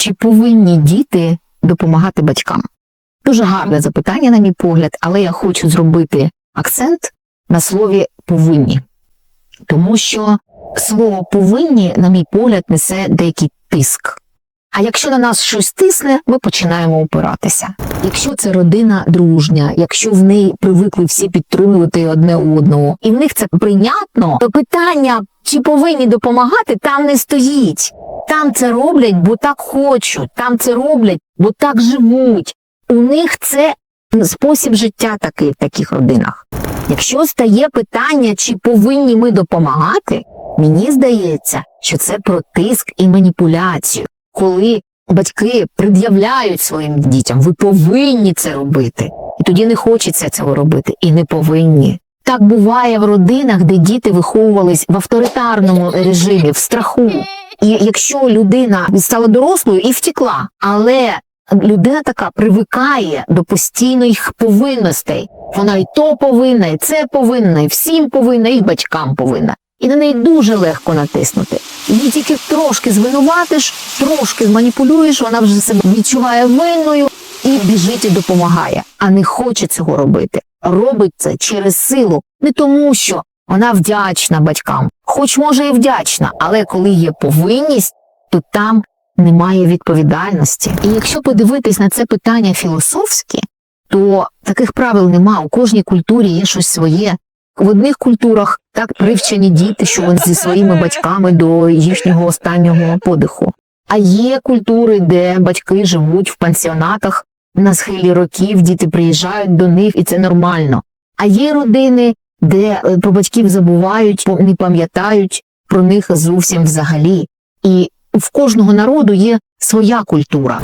Чи повинні діти допомагати батькам? Дуже гарне запитання, на мій погляд, але я хочу зробити акцент на слові повинні. Тому що слово повинні, на мій погляд, несе деякий тиск. А якщо на нас щось тисне, ми починаємо опиратися. Якщо це родина дружня, якщо в неї привикли всі підтримувати одне одного, і в них це прийнятно, то питання, чи повинні допомагати, там не стоїть. Там це роблять, бо так хочуть, там це роблять, бо так живуть. У них це спосіб життя такий в таких родинах. Якщо стає питання, чи повинні ми допомагати, мені здається, що це про тиск і маніпуляцію, коли батьки пред'являють своїм дітям, ви повинні це робити. І тоді не хочеться цього робити, і не повинні. Так буває в родинах, де діти виховувались в авторитарному режимі, в страху. І якщо людина стала дорослою і втекла, але людина така привикає до постійних повинностей. Вона і то повинна, і це повинна, і всім повинна, і батькам повинна. І на неї дуже легко натиснути. Її тільки трошки звинуватиш, трошки зманіпулюєш, вона вже себе відчуває винною і біжить і допомагає, а не хоче цього робити. Робить це через силу, не тому, що вона вдячна батькам, хоч може і вдячна, але коли є повинність, то там немає відповідальності. І якщо подивитись на це питання філософськи, то таких правил нема. У кожній культурі є щось своє. В одних культурах так привчені діти, що вони зі своїми батьками до їхнього останнього подиху. А є культури, де батьки живуть в пансіонатах на схилі років, діти приїжджають до них, і це нормально. А є родини, де е, про батьків забувають, не пам'ятають про них зовсім взагалі. І в кожного народу є своя культура.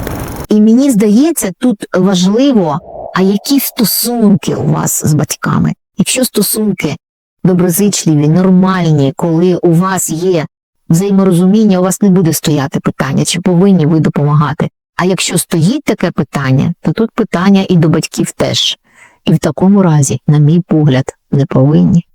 І мені здається, тут важливо, а які стосунки у вас з батьками? Якщо стосунки доброзичливі, нормальні, коли у вас є взаєморозуміння, у вас не буде стояти питання, чи повинні ви допомагати. А якщо стоїть таке питання, то тут питання і до батьків теж. І в такому разі, на мій погляд, не повинні.